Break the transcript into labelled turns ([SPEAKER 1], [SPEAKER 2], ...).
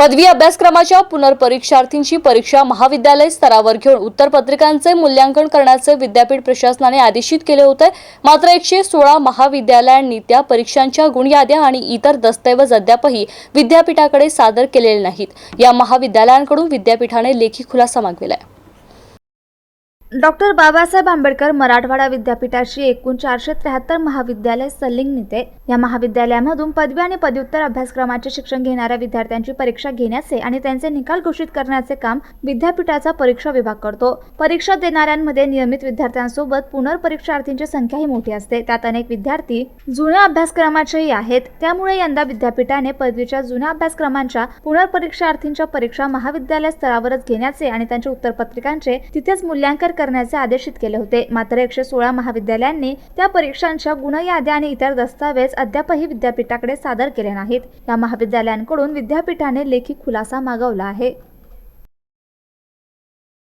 [SPEAKER 1] पदवी अभ्यासक्रमाच्या पुनर्परीक्षार्थींची परीक्षा महाविद्यालय स्तरावर घेऊन उत्तरपत्रिकांचे मूल्यांकन करण्याचे विद्यापीठ प्रशासनाने आदेशित केले होते. मात्र एकशे सोळा महाविद्यालयांनी त्या परीक्षांच्या गुणयाद्या आणि इतर दस्तऐवज अद्यापही विद्यापीठाकडे सादर केलेले नाहीत. या महाविद्यालयांकडून विद्यापीठाने लेखी खुलासा आहे
[SPEAKER 2] डॉक्टर बाबासाहेब आंबेडकर मराठवाडा विद्यापीठाशी एकूण चारशे त्र्याहत्तर महाविद्यालय संलग्नित या महाविद्यालयामधून पदवी आणि पदव्युत्तर अभ्यासक्रमाचे शिक्षण घेणाऱ्या विद्यार्थ्यांची परीक्षा घेण्याचे आणि त्यांचे निकाल घोषित करण्याचे काम विद्यापीठाचा परीक्षा विभाग करतो. परीक्षा देणाऱ्यांमध्ये नियमित विद्यार्थ्यांसोबत पुनर्परीक्षार्थींची संख्याही मोठी असते. त्यात अनेक विद्यार्थी जुन्या अभ्यासक्रमाचेही आहेत. त्यामुळे यंदा विद्यापीठाने पदवीच्या जुन्या अभ्यासक्रमांच्या पुनर्परीक्षार्थींच्या परीक्षा महाविद्यालय स्तरावरच घेण्याचे आणि त्यांच्या उत्तरपत्रिकांचे तिथेच मूल्यांकन करण्याचे आदेशित केले होते. मात्र एकशे सोळा महाविद्यालयांनी त्या परीक्षांच्या गुणयाद्या आणि इतर दस्तावेज अद्यापही विद्यापीठाकडे सादर केले नाहीत. या महाविद्यालयांकडून विद्यापीठाने लेखी खुलासा मागवला आहे.